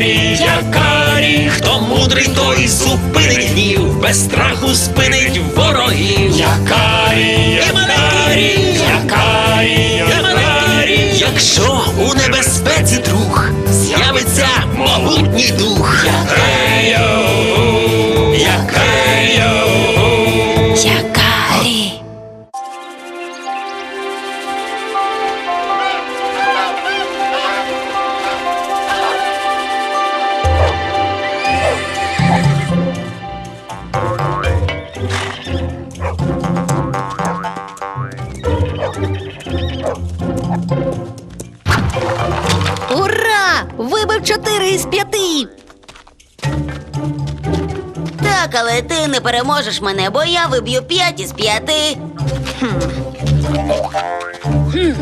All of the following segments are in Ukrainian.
Якарі, карі, хто мудрий, той зупинить гнів, без страху спинить ворогів. Якарі, карі, якарі, карі, якщо у небезпеці друг з'явиться могутній дух. Якарі, Ура! Вибив чотири із п'яти. Так, але ти не переможеш мене, бо я виб'ю п'ять із п'яти. Що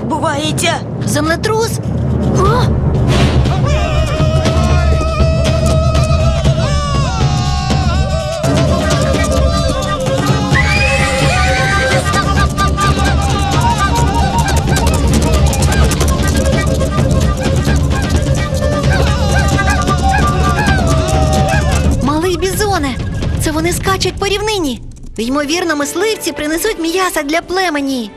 відбувається? Землетрус? Малий бізоне, це вони скачуть по рівнині. Ймовірно, мисливці принесуть м'яса для племені.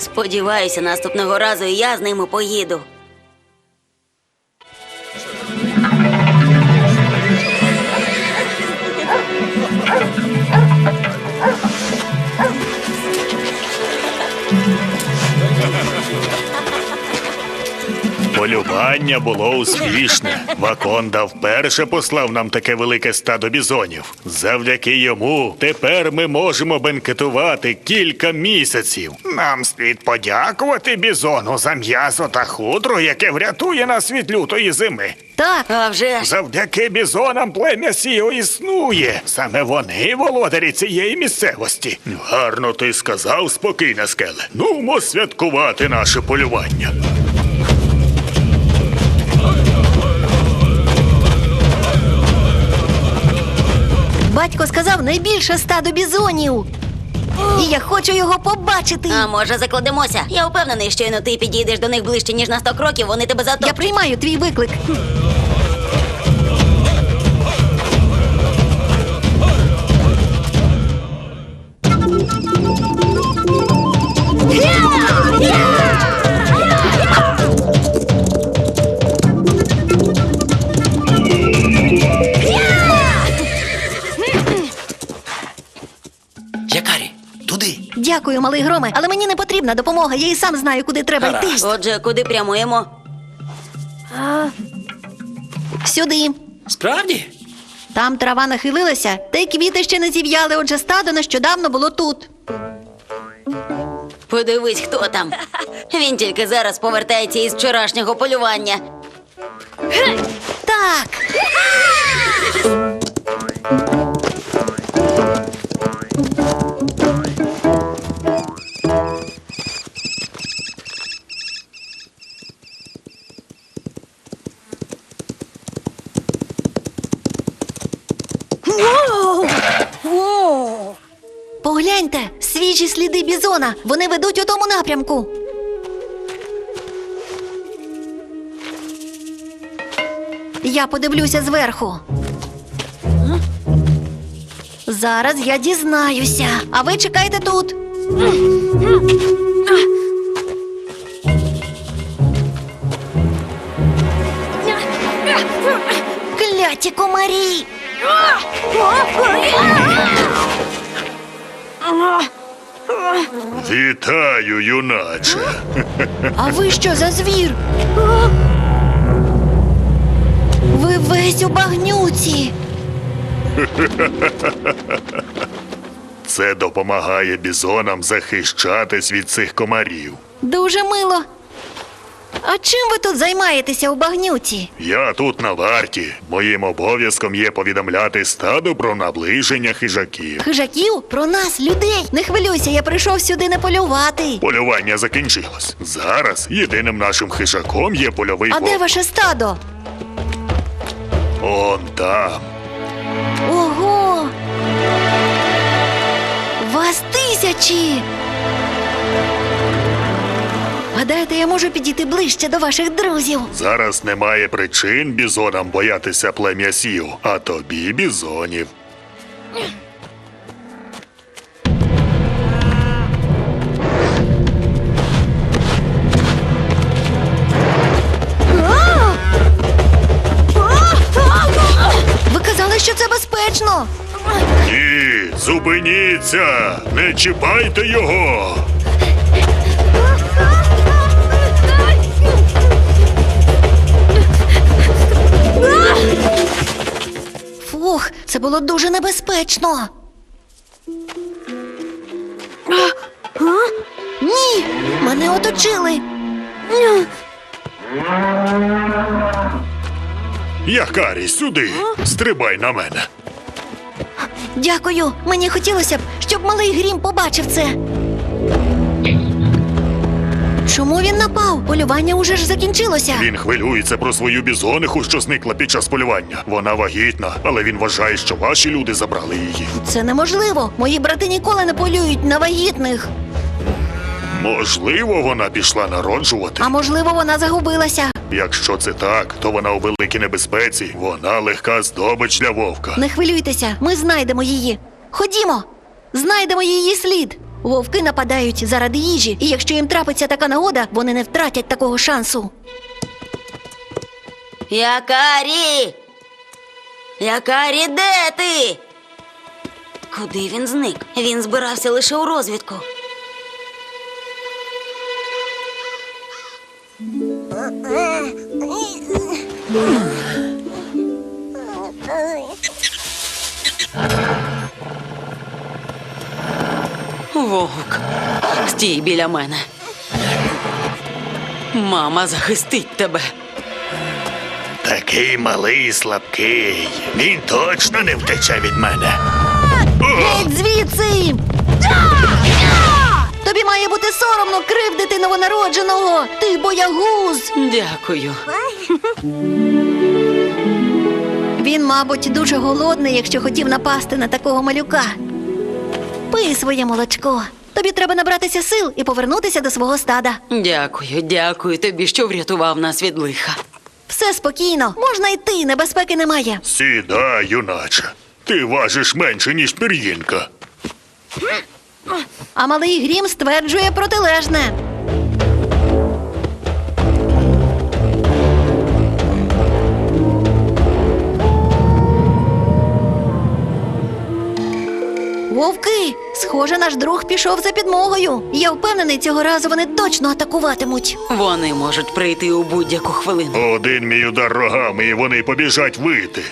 Сподіваюся, наступного разу я з ними поїду. Полювання було успішне. Ваконда вперше послав нам таке велике стадо бізонів. Завдяки йому тепер ми можемо бенкетувати кілька місяців. Нам слід подякувати бізону за м'ясо та хутро, яке врятує нас від лютої зими. Так, А вже ж Завдяки бізонам плем'я Сіо існує. Саме вони володарі цієї місцевості. Гарно ти сказав, спокійне скеле. Нумо святкувати наше полювання. Батько сказав найбільше стадо бізонів. І я хочу його побачити. а може закладемося? Я впевнений, що іно ти підійдеш до них ближче, ніж на 100 кроків, вони тебе Я приймаю твій виклик. Дякую, малий громе, але мені не потрібна допомога. Я і сам знаю, куди треба йти. Отже, куди прямуємо? Сюди. Справді? Там трава нахилилася, та й квіти ще не зів'яли, отже стадо нещодавно було тут. Подивись, хто там. Він тільки зараз повертається із вчорашнього полювання. Так. Погляньте, свіжі сліди бізона. Вони ведуть у тому напрямку. Я подивлюся зверху. Зараз я дізнаюся. А ви чекайте тут. Вітаю, юначе. А ви що за звір? Ви весь у багнюці. Це допомагає бізонам захищатись від цих комарів. Дуже мило. А чим ви тут займаєтеся у багнюці? Я тут на варті. Моїм обов'язком є повідомляти стаду про наближення хижаків. Хижаків про нас, людей. Не хвилюйся, я прийшов сюди не полювати. Полювання закінчилось. Зараз єдиним нашим хижаком є польовий А вовк. де ваше стадо? Он там. Ого! Вас тисячі! Гадаєте, я можу підійти ближче до ваших друзів? Зараз немає причин бізонам боятися плем'я сів, а тобі бізонів. Ви казали, що це безпечно. Ні, зупиніться! Не чіпайте його! Було дуже небезпечно. Ні, мене оточили. Якарі, сюди! Стрибай на мене! Дякую. Мені хотілося б, щоб малий грім побачив це. Чому він напав? Полювання уже ж закінчилося. Він хвилюється про свою бізониху, що зникла під час полювання. Вона вагітна, але він вважає, що ваші люди забрали її. Це неможливо. Мої брати ніколи не полюють на вагітних. Можливо, вона пішла народжувати. А можливо, вона загубилася. Якщо це так, то вона у великій небезпеці. Вона легка здобич для вовка. Не хвилюйтеся, ми знайдемо її. Ходімо, знайдемо її слід. Вовки нападають заради їжі, і якщо їм трапиться така нагода, вони не втратять такого шансу. Якарі! Якарі, де ти? Куди він зник? Він збирався лише у розвідку. Вовк, стій біля мене. Мама захистить тебе. Такий малий і слабкий. Він точно не втече від мене. Геть звідси! Тобі має бути соромно кривдити новонародженого! Ти боягуз! Дякую. Він, мабуть, дуже голодний, якщо хотів напасти на такого малюка. Пий своє молочко. Тобі треба набратися сил і повернутися до свого стада. Дякую, дякую тобі, що врятував нас від лиха. Все спокійно, можна йти, небезпеки немає. Сідай, юначе. Ти важиш менше, ніж пір'їнка. А малий грім стверджує протилежне. Вовки, схоже, наш друг пішов за підмогою. Я впевнений, цього разу вони точно атакуватимуть. Вони можуть прийти у будь-яку хвилину. Один мій удар рогами, і вони побіжать вити.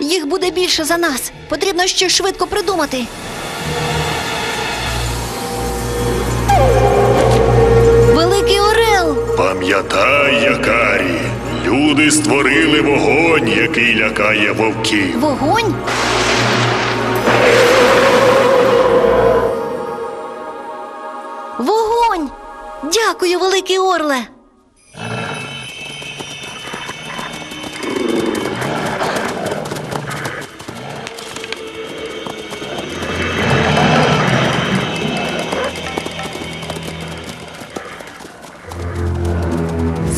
Їх буде більше за нас. Потрібно щось швидко придумати. Великий орел! Пам'ятай, якарі, люди створили вогонь, який лякає вовків. Вогонь? Вогонь! Дякую, великий орле!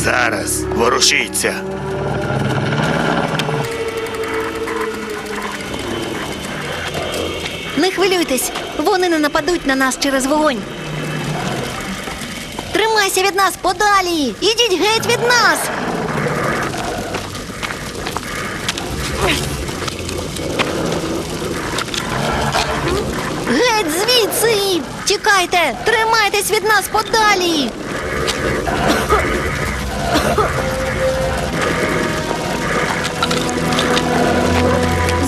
Зараз ворушіться. Не хвилюйтесь, вони не нападуть на нас через вогонь. Тримайся від нас подалі! Ідіть геть від нас! Геть звідси! Тікайте! Тримайтесь від нас подалі!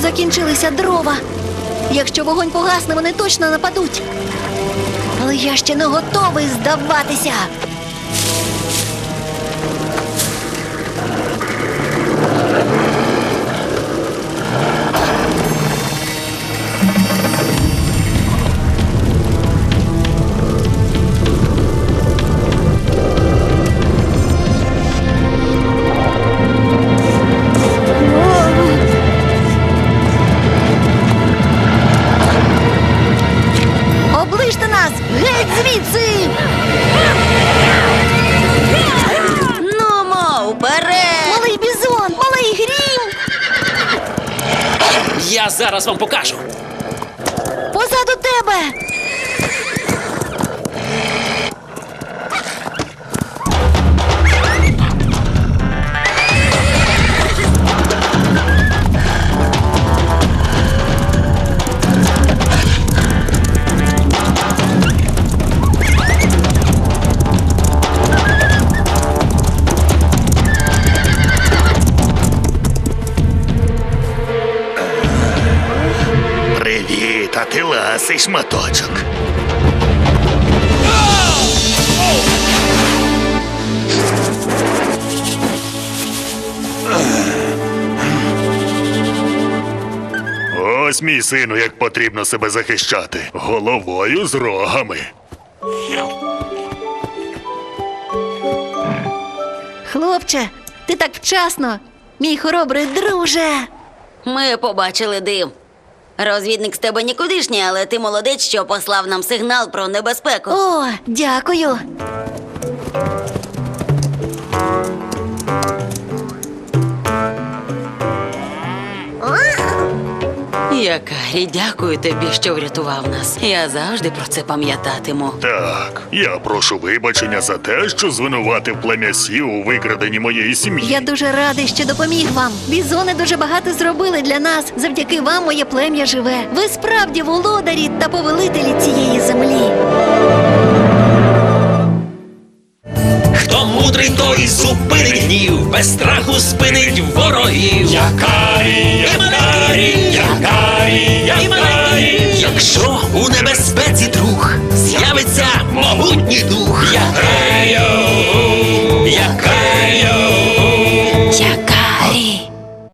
Закінчилися дрова. Якщо вогонь погасне, вони точно нападуть. Але я ще не готовий здаватися. Зараз вам покажу. Позаду тебе! Ласий шматочок. Ось мій сину, як потрібно себе захищати. Головою з рогами. Хлопче, ти так вчасно, мій хоробрий друже. Ми побачили дим. Розвідник з тебе нікудишній, але ти молодець, що послав нам сигнал про небезпеку. О, дякую. Якарі, дякую тобі, що врятував нас. Я завжди про це пам'ятатиму. Так, я прошу вибачення за те, що звинуватив плем'я Сі у викраденні моєї сім'ї. Я дуже радий, що допоміг вам. Бізони дуже багато зробили для нас. Завдяки вам моє плем'я живе. Ви справді володарі та повелителі цієї землі. і зупинить гнів, без страху спинить ворогів. Якарі, якарі, якарі, якарі, якщо у небезпеці друг з'явиться могутній дух. Якарі.